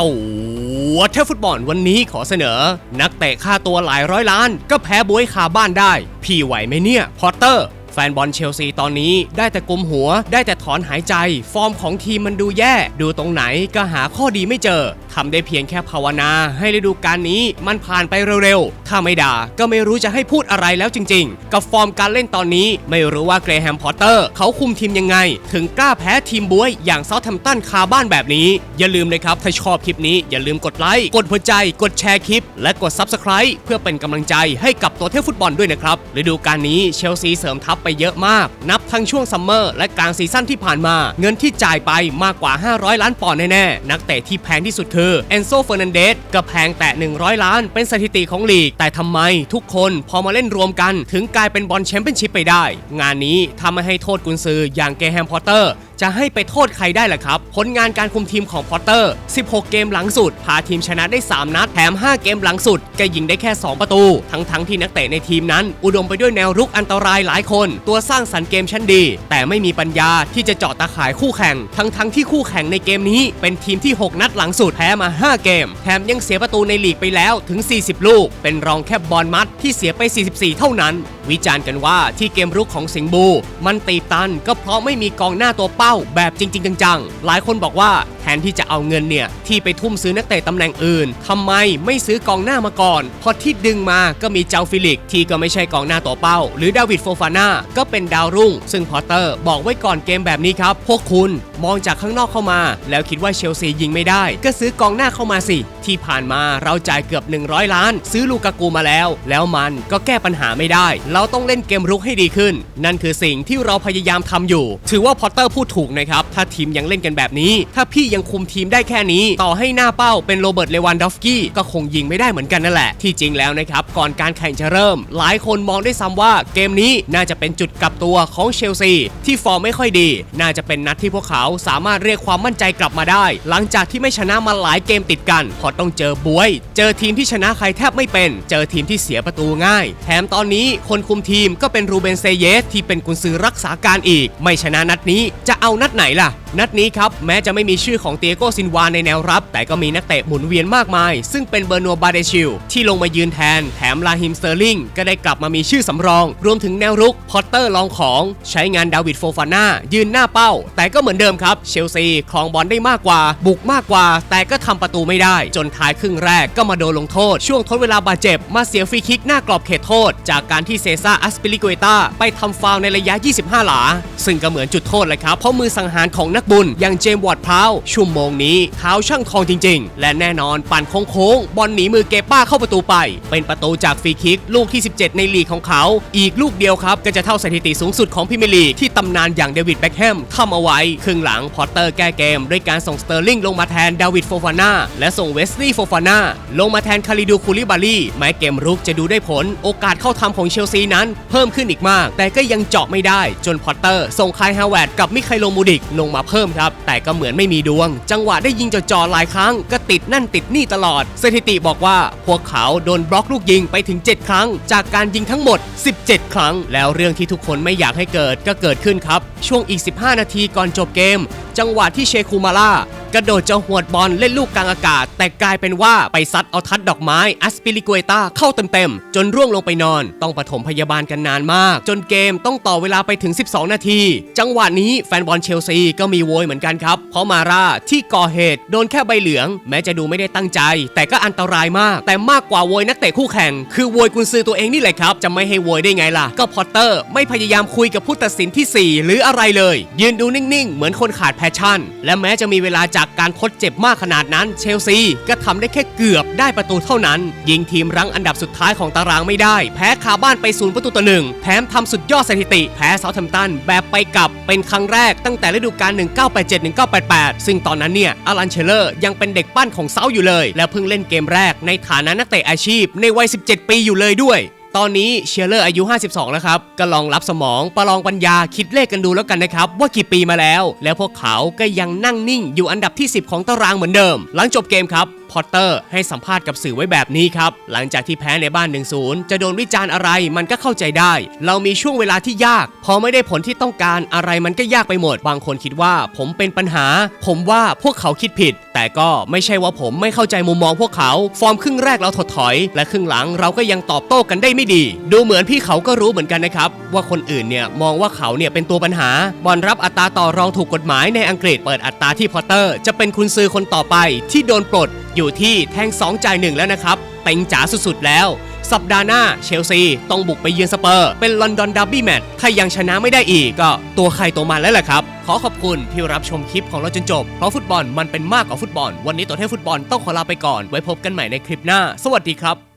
ตัวเทพฟุตบอลวันนี้ขอเสนอ นักเตะค่าตัวหลายร้อยล้าน ก็แพ้บวยคาบ้านได้ พี่ไหวไหมเนี่ย พอตเตอร์ แฟนบอลเชลซีตอนนี้ได้แต่กุมหัว ได้แต่ถอนหายใจ ฟอร์มของทีมมันดูแย่ ดูตรงไหนก็หาข้อดีไม่เจอทำได้เพียงแค่ภาวนาให้ฤดูกาลนี้มันผ่านไปเร็วๆ ถ้าไม่ด่าก็ไม่รู้จะให้พูดอะไรแล้วจริงๆ กับฟอร์มการเล่นตอนนี้ไม่รู้ว่าเกรแฮมพอตเตอร์เขาคุมทีมยังไง ถึงกล้าแพ้ทีมบวยอย่างเซาท์แฮมตันคาบ้านแบบนี้ อย่าลืมเลยครับ ถ้าชอบคลิปนี้อย่าลืมกดไลค์กดหัวใจ กดแชร์คลิป และกด Subscribe เพื่อเป็นกำลังใจให้กับตัวเทพฟุตบอลด้วยนะครับฤดูกาลนี้เชลซีเสริมทัพไปเยอะมาก นับทั้งช่วงซัมเมอร์และกลางซีซั่นที่ผ่านมา เงินที่จ่ายไปมากกว่า 500 ล้านปอนด์แน่ๆ นักเตะที่แพงที่สุดคือเอนโซเฟอร์นันเดสก็แพงแต่ 100 ล้านเป็นสถิติของลีก แต่ทำไมทุกคนพอมาเล่นรวมกัน ถึงกลายเป็นบอลแชมเปี้ยนชิพไปได้ งานนี้ทำให้โทษกุนซืออย่างเกแฮมพอตเตอร์ จะให้ไปโทษใครได้ล่ะครับ ผลงานการคุมทีมของพอตเตอร์ 16 เกมหลังสุด พาทีมชนะได้ 3 นัด แถม 5 เกมหลังสุดก็ยิงได้แค่ 2 ประตู ทั้งๆทที่นักเตะในทีมนั้น อุดมไปด้วยแนวรุกอันตรายหลายคน ตัวสร้างสรรค์เกมชั้นดี แต่ไม่มีปัญญาที่จะเจาะตาข่ายคู่แข่ง ทั้งๆที่คู่แข่งในเกมนี้ เป็นทีมที่ 6 นัดหลังสุดแพ้มา 5 เกม แถมยังเสียประตูในลีกไปแล้วถึง 40 ลูก เป็นรองแค่บอลมัดที่เสียไป 44 เท่านั้นวิจารณ์กันว่าที่เกมรุกของสิงห์บู มันตีตันก็เพราะไม่มีกองหน้าตัวเป้าแบบจริง ๆ จังๆ หลายคนบอกว่าแทนที่จะเอาเงินเนี่ย ที่ไปทุ่มซื้อนักเตะตำแหน่งอื่นทำไมไม่ซื้อกองหน้ามาก่อนพราะที่ดึงมาก็มีเจ้าฟิลิกที่ก็ไม่ใช่กองหน้าตัวเป้า หรือดาวิดโฟฟาน่าก็เป็นดาวรุ่ง ซึ่งพอตเตอร์บอกไว้ก่อนเกมแบบนี้ครับ พวกคุณมองจากข้างนอกเข้ามา แล้วคิดว่าเชลซียิงไม่ได้ ก็ซื้อกองหน้าเข้ามาสิ ที่ผ่านมาเราจ่ายเกือบ 100 ล้าน ซื้อลูกากูมาแล้ว แล้วมันก็แก้ปัญหาไม่ได้เราต้องเล่นเกมรุกให้ดีขึ้น นั่นคือสิ่งที่เราพยายามทำอยู่ ถือว่าพอตเตอร์พูดถูกนะครับ ถ้าทีมยังเล่นกันแบบนี้ ถ้าพี่ยังคุมทีมได้แค่นี้ ต่อให้หน้าเป้าเป็นโรเบิร์ตเลวันดอฟกี้ก็คงยิงไม่ได้เหมือนกันนั่นแหละ ที่จริงแล้วนะครับ ก่อนการแข่งจะเริ่ม หลายคนมองได้ซ้ำว่าเกมนี้น่าจะเป็นจุดกลับตัวของเชลซีที่ฟอร์มไม่ค่อยดี น่าจะเป็นนัดที่พวกเขาสามารถเรียกความมั่นใจกลับมาได้ หลังจากที่ไม่ชนะมาหลายเกมติดกันพราะต้องเจอบวย เจอทีมที่ชนะใครแทบไม่เป็น เจอทีมที่เสียประตูง่าย แถมตอนนี้คนคุมทีมก็เป็นรูเบนเซเยสที่เป็นกุนซือรักษาการอีก ไม่ชนะนัดนี้จะเอานัดไหนล่ะ นัดนี้ครับแม้จะไม่มีชื่อของเตียโกซินวาในแนวรับ แต่ก็มีนักเตะหมุนเวียนมากมาย ซึ่งเป็นเบอร์นัวบาเดชิลที่ลงมายืนแทน แถมลาฮิมสเตอร์ลิงก็ได้กลับมามีชื่อสำรอง รวมถึงแนวรุกพอตเตอร์ลองของใช้งานดาวิดโฟฟาน่ายืนหน้าเป้า แต่ก็เหมือนเดิมครับเชลซีครองบอลได้มากกว่า บุกมากกว่า แต่ก็ ทำประตูไม่ได้ จนท้ายครึ่งแรกก็มาโดนลงโทษ ช่วงทดเวลาบาดเจ็บ มาเสียฟรีคิกหน้ากรอบเขตโทษ จากการที่เซซ่าอัสปิลิกเอตาไปทำฟาวในระยะ 25 หลา ซึ่งก็เหมือนจุดโทษเลยครับ เพราะมือสังหารของนักบุญอย่างเจมส์วอร์ดพาวชั่วโมงนี้เท้าช่างทองจริง ๆ และแน่นอนปั่นโค้งๆบอลหนีมือเกป้าเข้าประตูไป เป็นประตูจากฟรีคิกลูกที่ 17 ในลีกของเขา อีกลูกเดียวครับก็จะเท่าสถิติสูงสุดของพรีเมียร์ลีกที่ตำนานอย่างเดวิดแบ็คแฮมทำเอาไว้ครึ่งหลังพอตเตอร์แก้เกมด้วยการส่งสเตอร์ลิงลงมาแทนดาวิดโฟฟานาและส่งเวสลีย์โฟฟาน่าลงมาแทนคาริดูคูลิบาลีแม้เกมรุกจะดูได้ผล โอกาสเข้าทำของเชลซีนั้น เพิ่มขึ้นอีกมาก แต่ก็ยังเจาะไม่ได้จนพอตเตอร์ ส่งคายฮาวเวิร์ดกับมิไคโลมูดิกลงมาเพิ่มครับ แต่ก็เหมือนไม่มีดวง จังหวะได้ยิงจ่อๆหลายครั้ง ก็ติดนั่นติดนี่ตลอด สถิติบอกว่าพวกเขาโดนบล็อกลูกยิงไปถึง 7 ครั้ง จากการยิงทั้งหมด 17 ครั้ง แล้วเรื่องที่ทุกคนไม่อยากให้เกิดก็เกิดขึ้นครับช่วงอีก 15 นาทีก่อนจบเกม จังหวะที่เชคูมาล่า กระโดดจะหวดบอลเล่นลูกกลางอากาศ แต่กลายเป็นว่าไปซัดเอาทัดดอกไม้อัสปิลิกเอตาเข้าเต็มๆ จนร่วงลงไปนอน ต้องปฐมพยาบาลกันนานมาก จนเกมต้องต่อเวลาไปถึง 12 นาที จังหวะนี้แฟนบอลเชลซีก็มีโวยเหมือนกันครับ เพราะมาร่าที่ก่อเหตุโดนแค่ใบเหลือง แม้จะดูไม่ได้ตั้งใจ แต่ก็อันตรายมาก แต่มากกว่าโวยนักเตะคู่แข่ง คือโวยกุนซือตัวเองนี่แหละครับ จะไม่ให้โวยได้ไงล่ะ ก็พอตเตอร์ ไม่พยายามคุยกับผู้ตัดสินที่ 4 หรืออะไรเลย ยืนดูนิ่งๆ เหมือนคนขาดแพชชั่น และแม้จะมีเวลาจากการทดเจ็บมากขนาดนั้น เชลซีก็ทำได้แค่เกือบได้ประตูเท่านั้น ยิงทีมรั้งอันดับสุดท้ายของตารางไม่ได้ แพ้คาบ้านไปศูนย์ประตูต่อหนึ่งแถมทำสุดยอดสถิติ แพ้เซาท์แฮมป์ตันแบบไปกลับเป็นครั้งแรกตั้งแต่ฤดูกาล 1987-1988 ซึ่งตอนนั้นเนี่ยอลันเชลเลอร์ยังเป็นเด็กปั้นของเซาท์อยู่เลย และเพิ่งเล่นเกมแรกในฐานะนักเตะอาชีพในวัย 17 ปีอยู่เลยด้วย ตอนนี้เชียร์เลอร์อายุ 52 แล้วครับ ก็ลองรับสมองประลองปัญญาคิดเลขกันดูแล้วกันนะครับ ว่ากี่ปีมาแล้ว แล้วพวกเขาก็ยังนั่งนิ่งอยู่อันดับที่ 10 ของตารางเหมือนเดิม หลังจบเกมครับพอตเตอร์ให้สัมภาษณ์กับสื่อไว้แบบนี้ครับ หลังจากที่แพ้ในบ้าน 1-0 จะโดนวิจารณ์อะไรมันก็เข้าใจได้ เรามีช่วงเวลาที่ยาก พอไม่ได้ผลที่ต้องการอะไรมันก็ยากไปหมด บางคนคิดว่า ผมเป็นปัญหา ผมว่าพวกเขาคิดผิด แต่ก็ไม่ใช่ว่าผมไม่เข้าใจมุมมองพวกเขา ฟอร์มครึ่งแรกเราถดถอย และครึ่งหลังเราก็ยังตอบโต้กันได้ไม่ดี ดูเหมือนพี่เขาก็รู้เหมือนกันนะครับ ว่าคนอื่นเนี่ยมองว่าเขาเนี่ยเป็นตัวปัญหาบอลรับอัตราต่อรองถูกกฎหมายในอังกฤษเปิดอัตราที่พอตเตอร์ จะเป็นคุณซื้อคนต่อไปที่โดนปลด อยู่ที่แทงสองจ่ายหนึ่งแล้วนะครับเต็งจ๋าสุดๆแล้ว สัปดาห์หน้าเชลซีต้องบุกไปเยือนสเปอร์ เป็นลอนดอนดับบี้แมตช์ถ้ายังชนะไม่ได้อีกก็ตัวใครตัวมันแล้วแหละครับ ขอขอบคุณที่รับชมคลิปของเราจนจบ เพราะฟุตบอลมันเป็นมากกว่าฟุตบอล วันนี้ตัวเทพฟุตบอลต้องขอลาไปก่อน ไว้พบกันใหม่ในคลิปหน้า สวัสดีครับ